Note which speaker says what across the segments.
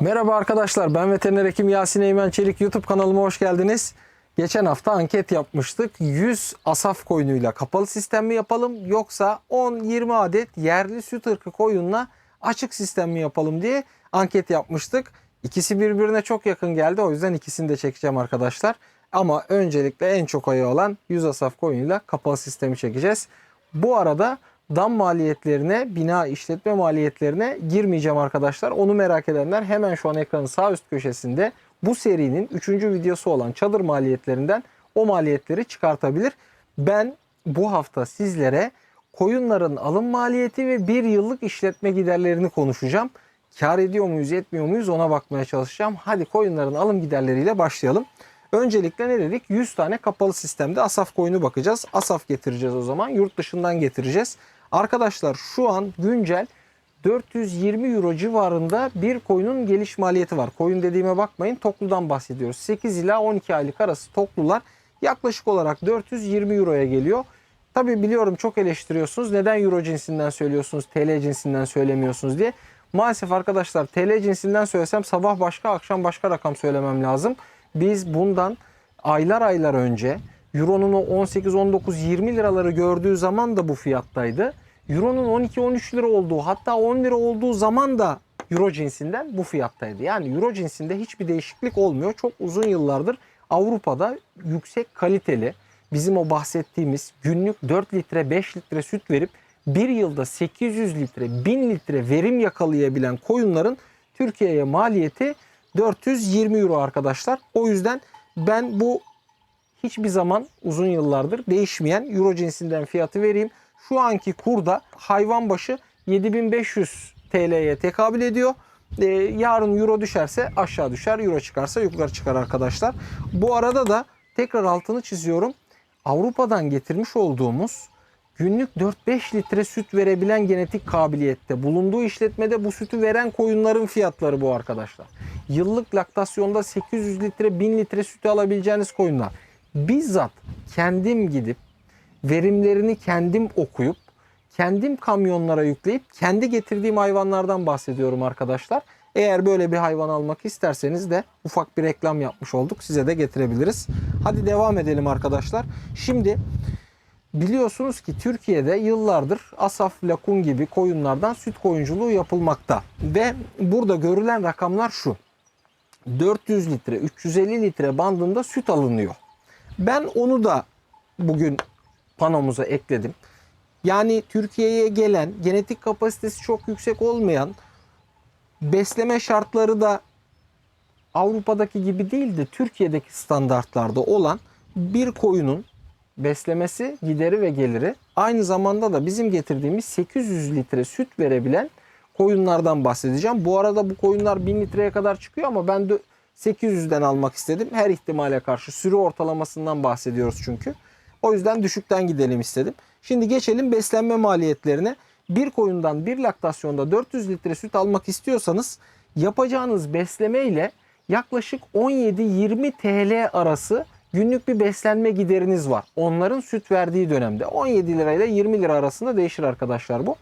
Speaker 1: Merhaba arkadaşlar ben veteriner hekim Yasin Eymen Çelik YouTube kanalıma hoş geldiniz. Geçen hafta anket yapmıştık. 100 asaf koyunuyla kapalı sistem mi yapalım yoksa 10-20 adet yerli süt ırkı koyunla açık sistem mi yapalım diye anket yapmıştık. İkisi birbirine çok yakın geldi o yüzden ikisini de çekeceğim arkadaşlar. Ama öncelikle en çok ayı olan 100 asaf koyunuyla kapalı sistemi çekeceğiz. Bu arada dam maliyetlerine, bina işletme maliyetlerine girmeyeceğim arkadaşlar. Onu merak edenler hemen şu an ekranın sağ üst köşesinde bu serinin 3. videosu olan çadır maliyetlerinden o maliyetleri çıkartabilir. Ben bu hafta sizlere koyunların alım maliyeti ve bir yıllık işletme giderlerini konuşacağım. Kar ediyor muyuz, etmiyor muyuz ona bakmaya çalışacağım. Hadi koyunların alım giderleriyle başlayalım. Öncelikle ne dedik? 100 tane kapalı sistemde asaf koyunu bakacağız. Asaf getireceğiz o zaman. Yurt dışından getireceğiz. Arkadaşlar şu an güncel 420 euro civarında bir koyunun geliş maliyeti var. Koyun dediğime bakmayın tokludan bahsediyoruz. 8 ila 12 aylık arası toklular yaklaşık olarak 420 euroya geliyor. Tabi biliyorum çok eleştiriyorsunuz. Neden euro cinsinden söylüyorsunuz, TL cinsinden söylemiyorsunuz diye. Maalesef arkadaşlar TL cinsinden söylesem sabah başka akşam başka rakam söylemem lazım. Biz bundan aylar aylar önce Euro'nun o 18, 19, 20 liraları gördüğü zaman da bu fiyattaydı. Euro'nun 12, 13 lira olduğu hatta 10 lira olduğu zaman da Euro cinsinden bu fiyattaydı. Yani Euro cinsinde hiçbir değişiklik olmuyor. Çok uzun yıllardır Avrupa'da yüksek kaliteli bizim o bahsettiğimiz günlük 4 litre 5 litre süt verip bir yılda 800 litre 1000 litre verim yakalayabilen koyunların Türkiye'ye maliyeti 420 euro arkadaşlar. O yüzden ben bu hiçbir zaman uzun yıllardır değişmeyen euro cinsinden fiyatı vereyim. Şu anki kurda hayvan başı 7500 TL'ye tekabül ediyor. Ee, yarın euro düşerse aşağı düşer, euro çıkarsa yukarı çıkar arkadaşlar. Bu arada da tekrar altını çiziyorum. Avrupa'dan getirmiş olduğumuz günlük 4-5 litre süt verebilen genetik kabiliyette bulunduğu işletmede bu sütü veren koyunların fiyatları bu arkadaşlar. Yıllık laktasyonda 800 litre 1000 litre sütü alabileceğiniz koyunlar. Bizzat kendim gidip verimlerini kendim okuyup kendim kamyonlara yükleyip kendi getirdiğim hayvanlardan bahsediyorum arkadaşlar. Eğer böyle bir hayvan almak isterseniz de ufak bir reklam yapmış olduk. Size de getirebiliriz. Hadi devam edelim arkadaşlar. Şimdi biliyorsunuz ki Türkiye'de yıllardır Asaf Lakun gibi koyunlardan süt koyunculuğu yapılmakta. Ve burada görülen rakamlar şu. 400 litre, 350 litre bandında süt alınıyor. Ben onu da bugün panomuza ekledim. Yani Türkiye'ye gelen genetik kapasitesi çok yüksek olmayan besleme şartları da Avrupa'daki gibi değil de Türkiye'deki standartlarda olan bir koyunun beslemesi, gideri ve geliri aynı zamanda da bizim getirdiğimiz 800 litre süt verebilen koyunlardan bahsedeceğim. Bu arada bu koyunlar 1000 litreye kadar çıkıyor ama ben de 800'den almak istedim. Her ihtimale karşı sürü ortalamasından bahsediyoruz çünkü. O yüzden düşükten gidelim istedim. Şimdi geçelim beslenme maliyetlerine. Bir koyundan bir laktasyonda 400 litre süt almak istiyorsanız yapacağınız besleme ile yaklaşık 17-20 TL arası günlük bir beslenme gideriniz var. Onların süt verdiği dönemde 17 lirayla 20 lira arasında değişir arkadaşlar bu.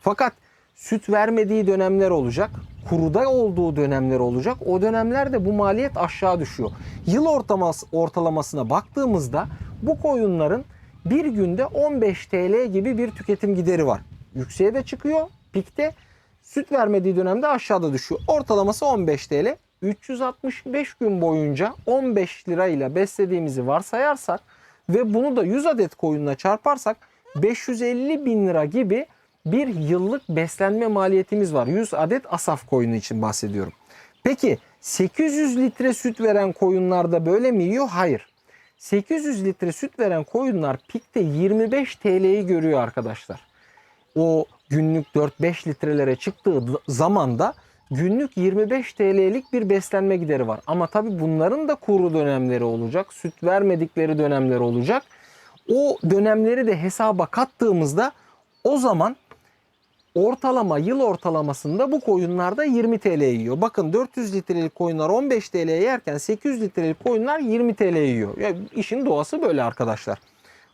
Speaker 1: Fakat süt vermediği dönemler olacak. Kuruda olduğu dönemler olacak. O dönemlerde bu maliyet aşağı düşüyor. Yıl ortaması, ortalamasına baktığımızda bu koyunların bir günde 15 TL gibi bir tüketim gideri var. Yükseğe de çıkıyor pikte. Süt vermediği dönemde aşağıda düşüyor. Ortalaması 15 TL. 365 gün boyunca 15 lirayla beslediğimizi varsayarsak ve bunu da 100 adet koyunla çarparsak 550 bin lira gibi bir yıllık beslenme maliyetimiz var. 100 adet asaf koyunu için bahsediyorum. Peki 800 litre süt veren koyunlarda böyle mi yiyor? Hayır. 800 litre süt veren koyunlar pikte 25 TL'yi görüyor arkadaşlar. O günlük 4-5 litrelere çıktığı zamanda günlük 25 TL'lik bir beslenme gideri var. Ama tabi bunların da kuru dönemleri olacak. Süt vermedikleri dönemler olacak. O dönemleri de hesaba kattığımızda o zaman ortalama yıl ortalamasında bu koyunlarda 20 TL yiyor. Bakın 400 litrelik koyunlar 15 TL yerken 800 litrelik koyunlar 20 TL yiyor. Yani işin doğası böyle arkadaşlar.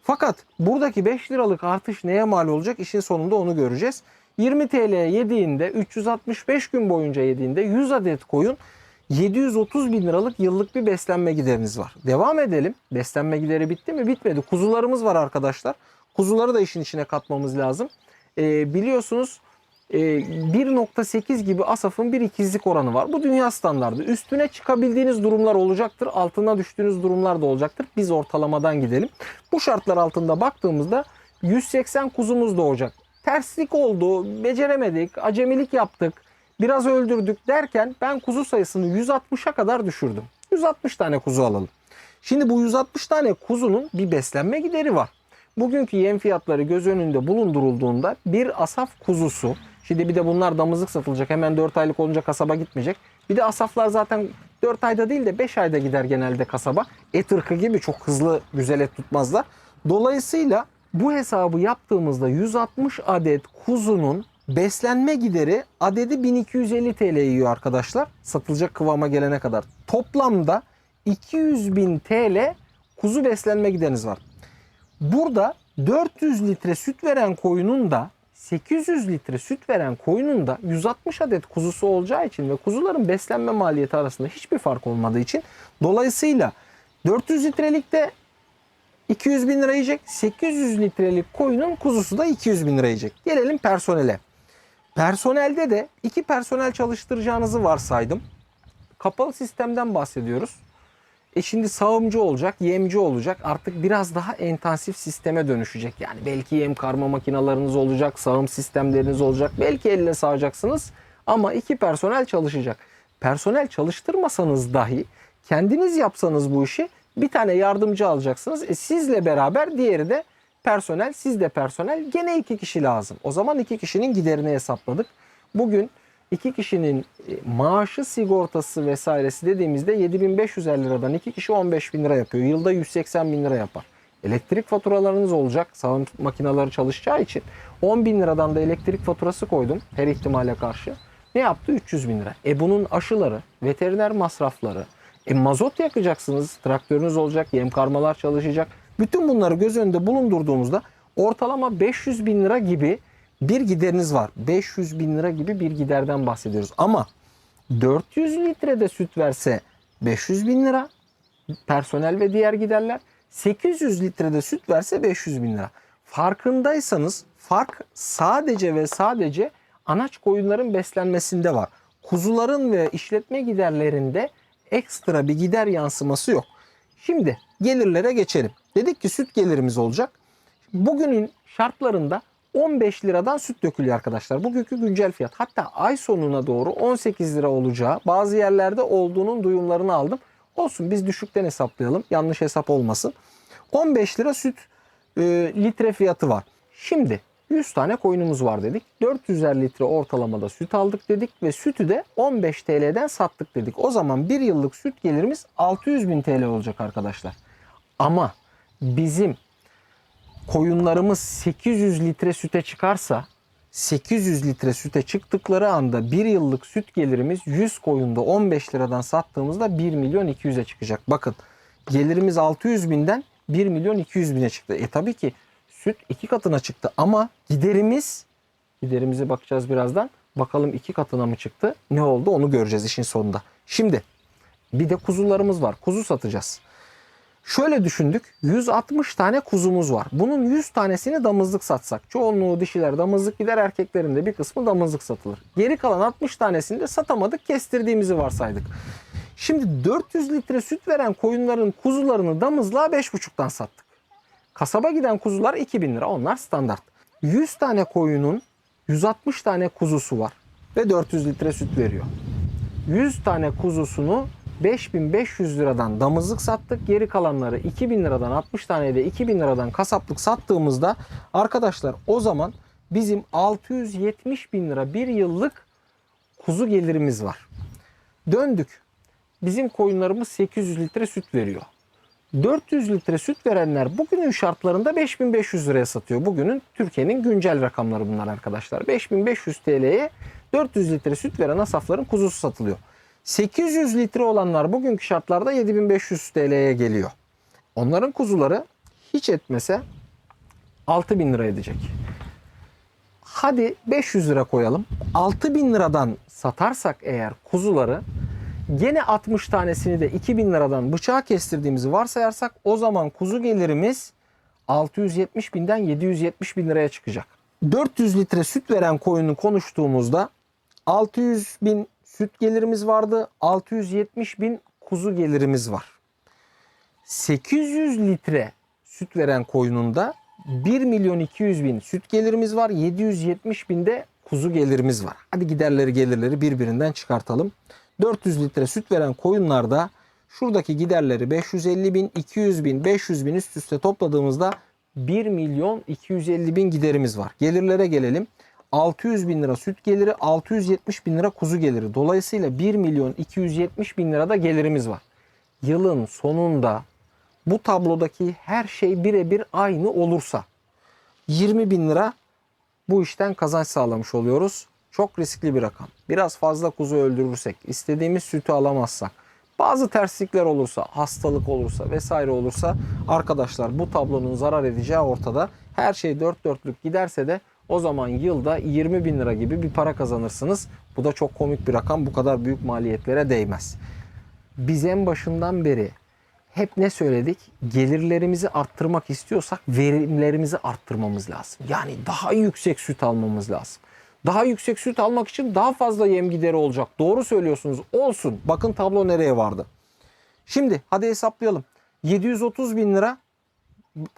Speaker 1: Fakat buradaki 5 liralık artış neye mal olacak? İşin sonunda onu göreceğiz. 20 TL'ye yediğinde 365 gün boyunca yediğinde 100 adet koyun 730 bin liralık yıllık bir beslenme gideriniz var. Devam edelim. Beslenme gideri bitti mi? Bitmedi. Kuzularımız var arkadaşlar. Kuzuları da işin içine katmamız lazım. Ee, biliyorsunuz e, 1.8 gibi asafın bir ikizlik oranı var. Bu dünya standardı. Üstüne çıkabildiğiniz durumlar olacaktır. Altına düştüğünüz durumlar da olacaktır. Biz ortalamadan gidelim. Bu şartlar altında baktığımızda 180 kuzumuz doğacak. Terslik oldu, beceremedik, acemilik yaptık, biraz öldürdük derken ben kuzu sayısını 160'a kadar düşürdüm. 160 tane kuzu alalım. Şimdi bu 160 tane kuzunun bir beslenme gideri var. Bugünkü yem fiyatları göz önünde bulundurulduğunda bir asaf kuzusu, şimdi bir de bunlar damızlık satılacak hemen 4 aylık olunca kasaba gitmeyecek. Bir de asaflar zaten 4 ayda değil de 5 ayda gider genelde kasaba. Et ırkı gibi çok hızlı güzel et tutmazlar. Dolayısıyla bu hesabı yaptığımızda 160 adet kuzunun beslenme gideri adedi 1250 TL yiyor arkadaşlar. Satılacak kıvama gelene kadar. Toplamda 200 bin TL kuzu beslenme gideriniz var. Burada 400 litre süt veren koyunun da 800 litre süt veren koyunun da 160 adet kuzusu olacağı için ve kuzuların beslenme maliyeti arasında hiçbir fark olmadığı için dolayısıyla 400 litrelikte 200 bin lira yiyecek. 800 litrelik koyunun kuzusu da 200 bin lira yiyecek. Gelelim personele. Personelde de iki personel çalıştıracağınızı varsaydım. Kapalı sistemden bahsediyoruz. E şimdi sağımcı olacak, yemci olacak. Artık biraz daha intensif sisteme dönüşecek. Yani belki yem karma makinalarınız olacak, sağım sistemleriniz olacak. Belki elle sağacaksınız ama iki personel çalışacak. Personel çalıştırmasanız dahi kendiniz yapsanız bu işi bir tane yardımcı alacaksınız. E sizle beraber diğeri de personel, siz de personel. Gene iki kişi lazım. O zaman iki kişinin giderini hesapladık. Bugün iki kişinin e, maaşı, sigortası vesairesi dediğimizde 7550 liradan iki kişi 15 bin lira yapıyor. Yılda 180 bin lira yapar. Elektrik faturalarınız olacak. Sağım makineleri çalışacağı için 10 bin liradan da elektrik faturası koydum her ihtimale karşı. Ne yaptı? 300 bin lira. E bunun aşıları, veteriner masrafları, e mazot yakacaksınız, traktörünüz olacak, yem karmalar çalışacak. Bütün bunları göz önünde bulundurduğumuzda ortalama 500 bin lira gibi bir gideriniz var. 500 bin lira gibi bir giderden bahsediyoruz. Ama 400 litrede süt verse 500 bin lira personel ve diğer giderler. 800 litrede süt verse 500 bin lira. Farkındaysanız fark sadece ve sadece anaç koyunların beslenmesinde var. Kuzuların ve işletme giderlerinde ekstra bir gider yansıması yok. Şimdi gelirlere geçelim. Dedik ki süt gelirimiz olacak. Bugünün şartlarında 15 liradan süt dökülüyor arkadaşlar. Bugünkü güncel fiyat. Hatta ay sonuna doğru 18 lira olacağı bazı yerlerde olduğunun duyumlarını aldım. Olsun biz düşükten hesaplayalım. Yanlış hesap olmasın. 15 lira süt e, litre fiyatı var. Şimdi 100 tane koyunumuz var dedik. 400'er litre ortalamada süt aldık dedik ve sütü de 15 TL'den sattık dedik. O zaman bir yıllık süt gelirimiz 600 bin TL olacak arkadaşlar. Ama bizim koyunlarımız 800 litre süte çıkarsa 800 litre süte çıktıkları anda bir yıllık süt gelirimiz 100 koyunda 15 liradan sattığımızda 1 milyon 200'e çıkacak. Bakın gelirimiz 600 binden 1 milyon 200 bine çıktı. E tabii ki süt iki katına çıktı ama giderimiz giderimize bakacağız birazdan. Bakalım iki katına mı çıktı? Ne oldu onu göreceğiz işin sonunda. Şimdi bir de kuzularımız var. Kuzu satacağız. Şöyle düşündük. 160 tane kuzumuz var. Bunun 100 tanesini damızlık satsak. Çoğunluğu dişiler damızlık gider erkeklerin de bir kısmı damızlık satılır. Geri kalan 60 tanesini de satamadık kestirdiğimizi varsaydık. Şimdi 400 litre süt veren koyunların kuzularını damızlığa 5,5'tan sattık. Kasaba giden kuzular 2000 lira. Onlar standart. 100 tane koyunun 160 tane kuzusu var ve 400 litre süt veriyor. 100 tane kuzusunu 5500 liradan damızlık sattık. Geri kalanları 2000 liradan 60 tane de 2000 liradan kasaplık sattığımızda arkadaşlar o zaman bizim 670 bin lira bir yıllık kuzu gelirimiz var. Döndük. Bizim koyunlarımız 800 litre süt veriyor. 400 litre süt verenler bugünün şartlarında 5500 liraya satıyor. Bugünün Türkiye'nin güncel rakamları bunlar arkadaşlar. 5500 TL'ye 400 litre süt veren asafların kuzusu satılıyor. 800 litre olanlar bugünkü şartlarda 7500 TL'ye geliyor. Onların kuzuları hiç etmese 6000 lira edecek. Hadi 500 lira koyalım. 6000 liradan satarsak eğer kuzuları gene 60 tanesini de 2000 liradan bıçağa kestirdiğimizi varsayarsak o zaman kuzu gelirimiz 670 binden 770 bin liraya çıkacak. 400 litre süt veren koyunu konuştuğumuzda 600 bin süt gelirimiz vardı. 670 bin kuzu gelirimiz var. 800 litre süt veren koyununda 1 milyon 200 bin süt gelirimiz var. 770 bin de kuzu gelirimiz var. Hadi giderleri gelirleri birbirinden çıkartalım. 400 litre süt veren koyunlarda şuradaki giderleri 550 bin, 200 bin, 500 bin üst üste topladığımızda 1 milyon 250 bin giderimiz var. Gelirlere gelelim. 600 bin lira süt geliri, 670 bin lira kuzu geliri. Dolayısıyla 1 milyon 270 bin lira da gelirimiz var. Yılın sonunda bu tablodaki her şey birebir aynı olursa 20 bin lira bu işten kazanç sağlamış oluyoruz. Çok riskli bir rakam. Biraz fazla kuzu öldürürsek, istediğimiz sütü alamazsak, bazı terslikler olursa, hastalık olursa vesaire olursa arkadaşlar bu tablonun zarar edeceği ortada. Her şey dört dörtlük giderse de o zaman yılda 20 bin lira gibi bir para kazanırsınız. Bu da çok komik bir rakam. Bu kadar büyük maliyetlere değmez. Biz en başından beri hep ne söyledik? Gelirlerimizi arttırmak istiyorsak verimlerimizi arttırmamız lazım. Yani daha yüksek süt almamız lazım. Daha yüksek süt almak için daha fazla yem gideri olacak. Doğru söylüyorsunuz. Olsun. Bakın tablo nereye vardı. Şimdi hadi hesaplayalım. 730 bin lira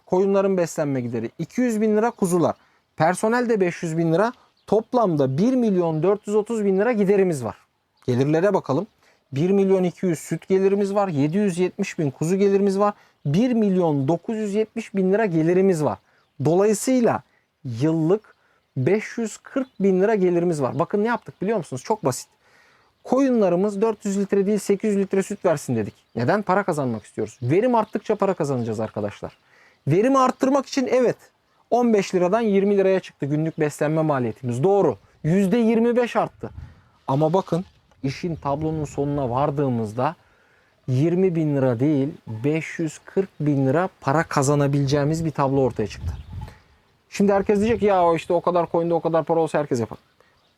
Speaker 1: koyunların beslenme gideri. 200 bin lira kuzular. Personel de 500 bin lira. Toplamda 1 milyon 430 bin lira giderimiz var. Gelirlere bakalım. 1 milyon 200 süt gelirimiz var. 770 bin kuzu gelirimiz var. 1 milyon 970 bin lira gelirimiz var. Dolayısıyla yıllık 540 bin lira gelirimiz var. Bakın ne yaptık biliyor musunuz? Çok basit. Koyunlarımız 400 litre değil 800 litre süt versin dedik. Neden? Para kazanmak istiyoruz. Verim arttıkça para kazanacağız arkadaşlar. Verimi arttırmak için evet 15 liradan 20 liraya çıktı günlük beslenme maliyetimiz. Doğru. %25 arttı. Ama bakın işin tablonun sonuna vardığımızda 20 bin lira değil 540 bin lira para kazanabileceğimiz bir tablo ortaya çıktı. Şimdi herkes diyecek ya o işte o kadar coin'de o kadar para olsa herkes yapar.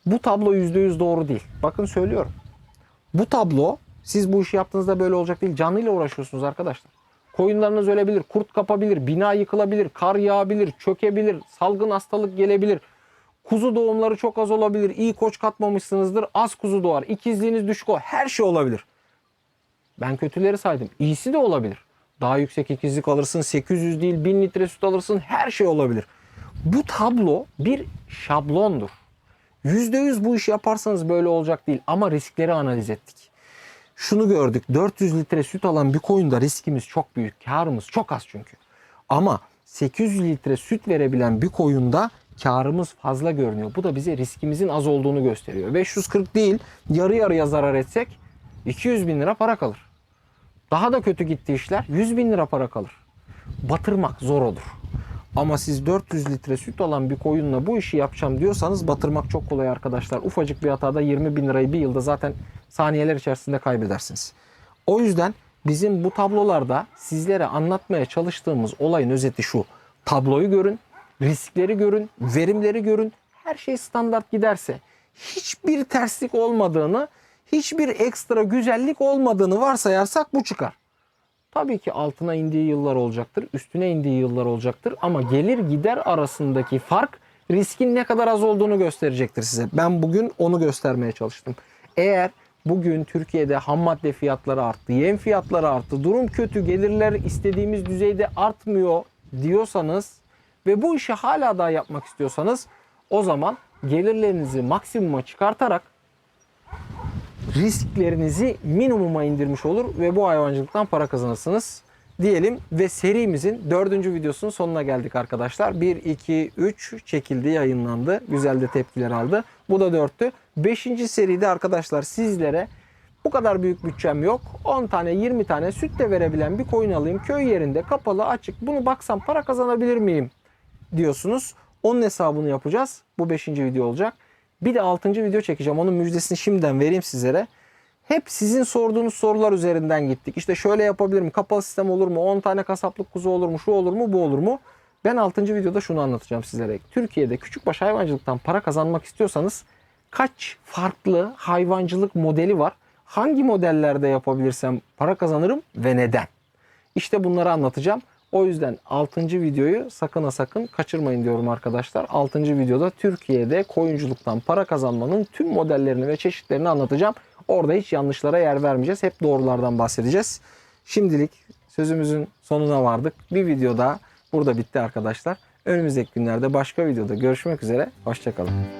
Speaker 1: Bu tablo %100 doğru değil. Bakın söylüyorum. Bu tablo siz bu işi yaptığınızda böyle olacak değil. Canlıyla uğraşıyorsunuz arkadaşlar. Koyunlarınız ölebilir, kurt kapabilir, bina yıkılabilir, kar yağabilir, çökebilir, salgın hastalık gelebilir. Kuzu doğumları çok az olabilir. iyi koç katmamışsınızdır. Az kuzu doğar. İkizliğiniz düşük o. Her şey olabilir. Ben kötüleri saydım. İyisi de olabilir. Daha yüksek ikizlik alırsın. 800 değil 1000 litre süt alırsın. Her şey olabilir. Bu tablo bir şablondur. %100 bu işi yaparsanız böyle olacak değil. Ama riskleri analiz ettik. Şunu gördük. 400 litre süt alan bir koyunda riskimiz çok büyük. Karımız çok az çünkü. Ama 800 litre süt verebilen bir koyunda karımız fazla görünüyor. Bu da bize riskimizin az olduğunu gösteriyor. 540 değil yarı yarıya zarar etsek 200 bin lira para kalır. Daha da kötü gitti işler 100 bin lira para kalır. Batırmak zor olur. Ama siz 400 litre süt alan bir koyunla bu işi yapacağım diyorsanız batırmak çok kolay arkadaşlar. Ufacık bir hatada 20 bin lirayı bir yılda zaten saniyeler içerisinde kaybedersiniz. O yüzden bizim bu tablolarda sizlere anlatmaya çalıştığımız olayın özeti şu. Tabloyu görün, riskleri görün, verimleri görün. Her şey standart giderse hiçbir terslik olmadığını, hiçbir ekstra güzellik olmadığını varsayarsak bu çıkar. Tabii ki altına indiği yıllar olacaktır, üstüne indiği yıllar olacaktır ama gelir gider arasındaki fark riskin ne kadar az olduğunu gösterecektir size. Ben bugün onu göstermeye çalıştım. Eğer bugün Türkiye'de ham madde fiyatları arttı, yem fiyatları arttı, durum kötü, gelirler istediğimiz düzeyde artmıyor diyorsanız ve bu işi hala daha yapmak istiyorsanız o zaman gelirlerinizi maksimuma çıkartarak risklerinizi minimuma indirmiş olur ve bu hayvancılıktan para kazanırsınız diyelim ve serimizin dördüncü videosunun sonuna geldik arkadaşlar. 1, 2, 3 çekildi, yayınlandı. Güzel de tepkiler aldı. Bu da dörttü. Beşinci seride arkadaşlar sizlere bu kadar büyük bütçem yok. 10 tane 20 tane süt de verebilen bir koyun alayım. Köy yerinde kapalı açık bunu baksam para kazanabilir miyim diyorsunuz. Onun hesabını yapacağız. Bu 5. video olacak. Bir de 6. video çekeceğim. Onun müjdesini şimdiden vereyim sizlere. Hep sizin sorduğunuz sorular üzerinden gittik. İşte şöyle yapabilir mi? Kapalı sistem olur mu? 10 tane kasaplık kuzu olur mu? Şu olur mu? Bu olur mu? Ben 6. videoda şunu anlatacağım sizlere. Türkiye'de küçükbaş hayvancılıktan para kazanmak istiyorsanız kaç farklı hayvancılık modeli var? Hangi modellerde yapabilirsem para kazanırım ve neden? İşte bunları anlatacağım. O yüzden 6. videoyu sakın ha sakın kaçırmayın diyorum arkadaşlar. 6. videoda Türkiye'de koyunculuktan para kazanmanın tüm modellerini ve çeşitlerini anlatacağım. Orada hiç yanlışlara yer vermeyeceğiz. Hep doğrulardan bahsedeceğiz. Şimdilik sözümüzün sonuna vardık. Bir video daha burada bitti arkadaşlar. Önümüzdeki günlerde başka videoda görüşmek üzere. Hoşçakalın.